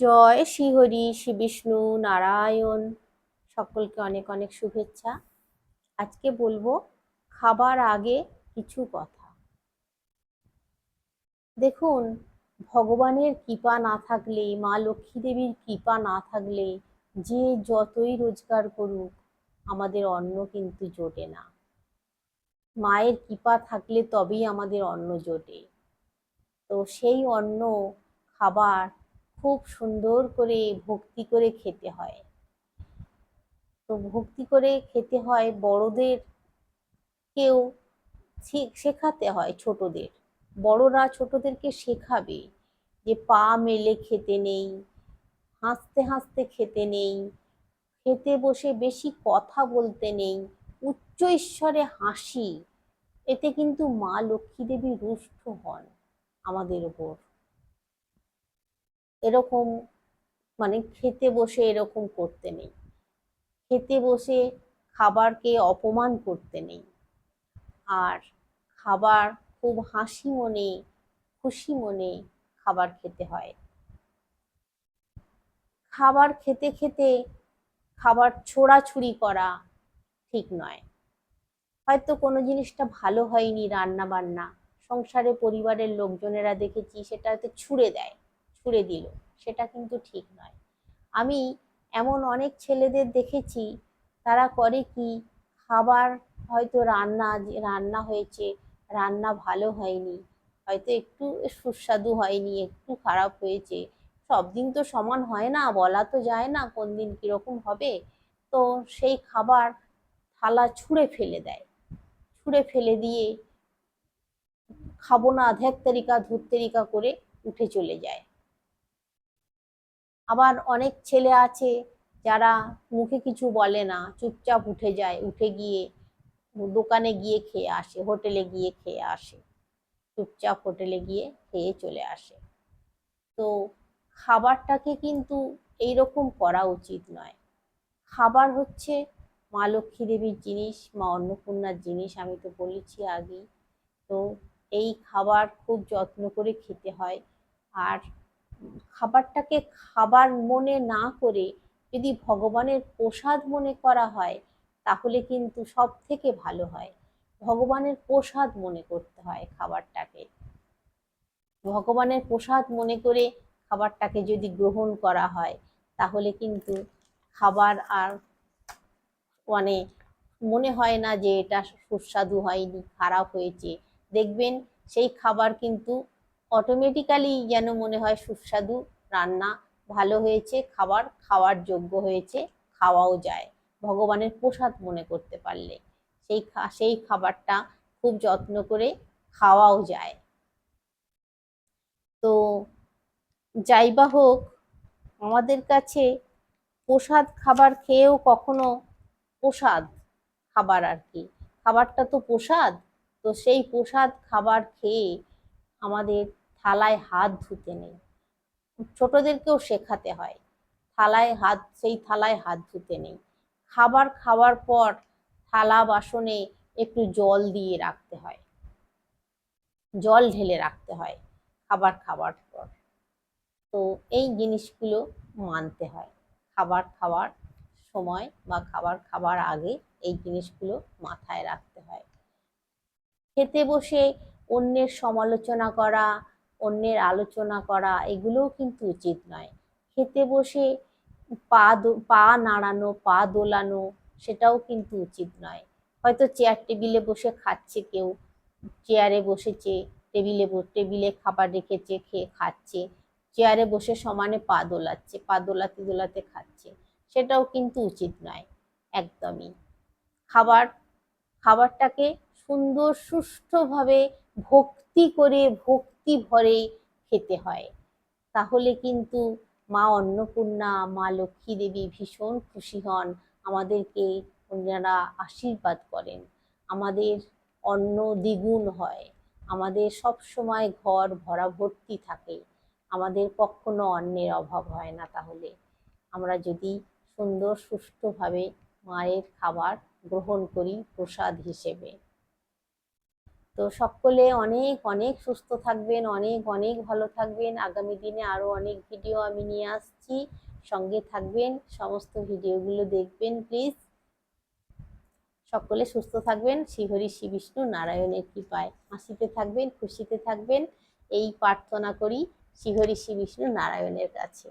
জয় শ্রীহরি শ্রী বিষ্ণু নারায়ণ। সকলকে অনেক অনেক শুভেচ্ছা। আজকে বলব, খাবার আগে কিছু কথা। দেখুন, ভগবানের কৃপা না থাকলে, মা লক্ষ্মী দেবীর কৃপা না থাকলে যে যতই রোজগার করুক, আমাদের অন্ন কিন্তু জোটে না। মায়ের কৃপা থাকলে তবেই আমাদের অন্ন জোটে। তো সেই অন্ন, খাবার খুব সুন্দর করে ভক্তি করে খেতে হয়। তো ভক্তি করে খেতে হয় বড়দের কেউ শেখাতে হয় ছোটদের। বড়রা ছোটদেরকে শেখাবে যে পা মেলে খেতে নেই, হাসতে হাসতে খেতে নেই, খেতে বসে বেশি কথা বলতে নেই, উচ্চ ঈশ্বরে হাসি। এতে কিন্তু মা লক্ষ্মী দেবী রুষ্ট হন আমাদের ওপর। এরকম মানে খেতে বসে এরকম করতে নেই। খেতে বসে খাবারকে অপমান করতে নেই। আর খাবার খুব হাসি মনে, খুশি মনে খাবার খেতে হয়। খাবার খেতে খেতে খাবার ছোড়াছুড়ি করা ঠিক নয়। হয়তো কোনো জিনিসটা ভালো হয়নি রান্না বান্না সংসারে পরিবারের লোকজনেরা দেখেছি সেটা হয়তো ছুঁড়ে দেয়। ছুঁড়ে দিল। সেটা কিন্তু ঠিক নয়। আমি এমন অনেক ছেলেদের দেখেছি, তারা করে কি, খাবার হয়তো রান্না রান্না হয়েছে, রান্না ভালো হয়নি, হয়তো একটু সুস্বাদু হয়নি, একটু খারাপ হয়েছে। সব দিন তো সমান হয় না, বলা তো যায় না কোন দিন কীরকম হবে। তো সেই খাবার থালা ছুঁড়ে ফেলে দেয়। ছুঁড়ে ফেলে দিয়ে খাব না, ধ্যাত্তারিকা, ধুত্তেরিকা করে উঠে চলে যায়। আবার অনেক ছেলে আছে যারা মুখে কিছু বলে না, চুপচাপ উঠে যায়, উঠে গিয়ে দোকানে গিয়ে খেয়ে আসে, হোটেলে গিয়ে খেয়ে আসে, চুপচাপ হোটেলে গিয়ে খেয়ে চলে আসে। তো খাবারটাকে কিন্তু এইরকম করা উচিত নয়। খাবার হচ্ছে মা লক্ষ্মী দেবীর জিনিস, মা অন্নপূর্ণার জিনিস, আমি তো বলেছি আগেই। তো এই খাবার খুব যত্ন করে খেতে হয়। আর খাবারটাকে খাবার মনে না করে যদি ভগবানের প্রসাদ মনে করা হয়, তাহলে কিন্তু সব থেকে ভালো হয়। ভগবানের প্রসাদ মনে করতে হয় খাবারটাকে। ভগবানের প্রসাদ মনে করে খাবারটাকে যদি গ্রহণ করা হয়, তাহলে কিন্তু খাবার আর মানে মনে হয় না যে এটা সুস্বাদু হয়নি, খারাপ হয়েছে। দেখবেন সেই খাবার কিন্তু অটোমেটিক্যালি যেন মনে হয় সুস্বাদু রান্না ভালো হয়েছে, খাবার খাওয়ার যোগ্য হয়েছে, খাওয়াও যায়। ভগবানের প্রসাদ মনে করতে পারলে সেই সেই খাবারটা খুব যত্ন করে খাওয়াও যায়। তো যাই বা হোক, আমাদের কাছে প্রসাদ খাবার খেয়েও কখনো প্রসাদ খাবার আর কি। খাবারটা তো প্রসাদ, তো সেই প্রসাদ খাবার খেয়ে আমাদের থালায় হাত ধুতে নেই। ছোটদেরকেও শেখাতে হয়, থালায় হাত, সেই থালায় হাত ধুতে নেই। খাবার খাওয়ার পর থালা বাসনে একটু জল দিয়ে রাখতে হয়। জল ঢেলে রাখতে হয় খাবার খাওয়ার পর। তো এই জিনিসগুলো মানতে হয়। খাবার খাওয়ার সময় বা খাবার খাবার আগে এই জিনিসগুলো মাথায় রাখতে হয়। খেতে বসে অন্যের সমালোচনা করা অন্যের আলোচনা করা, এগুলোও কিন্তু উচিত নয়। খেতে বসে পা পা নাড়ানো, পা দোলানো, সেটাও কিন্তু উচিত নয়। হয়তো চেয়ার টেবিলে বসে খাচ্ছে কেউ চেয়ারে বসেছে টেবিলে টেবিলে খাবার রেখেছে, খেয়ে খাচ্ছে চেয়ারে বসে সমানে পা দোলাচ্ছে, পা দোলাতে দোলাতে খাচ্ছে, সেটাও কিন্তু উচিত নয়, একদমই। খাবার, খাবারটাকে সুন্দর সুষ্ঠুভাবে ভক্তি করে, ভক্তি ভরে খেতে হয়। তাহলে কিন্তু মা অন্নপূর্ণা, মা লক্ষ্মী দেবী ভীষণ খুশি হন। আমাদেরকে ওনারা আশীর্বাদ করেন। আমাদের অন্ন দ্বিগুণ হয়। আমাদের সব সময় ঘর ভরা ভর্তি থাকে। আমাদের কখনো অন্নের অভাব হয় না তাহলে। আমরা যদি সুন্দর সুষ্ঠুভাবে মায়ের খাবার গ্রহণ করি প্রসাদ হিসেবে। তো সকলে অনেক অনেক সুস্থ থাকবেন, অনেক অনেক ভালো থাকবেন। আগামী দিনে আরও অনেক ভিডিও আমি নিয়ে আসছি। সঙ্গে থাকবেন, সমস্ত ভিডিওগুলো দেখবেন প্লিজ সকলে সুস্থ থাকবেন। শ্রীহরি শ্রী বিষ্ণু নারায়ণের কৃপায়। হাসিতে থাকবেন, খুশিতে থাকবেন। এই প্রার্থনা করি শ্রীহরি শ্রী বিষ্ণু নারায়ণের কাছে।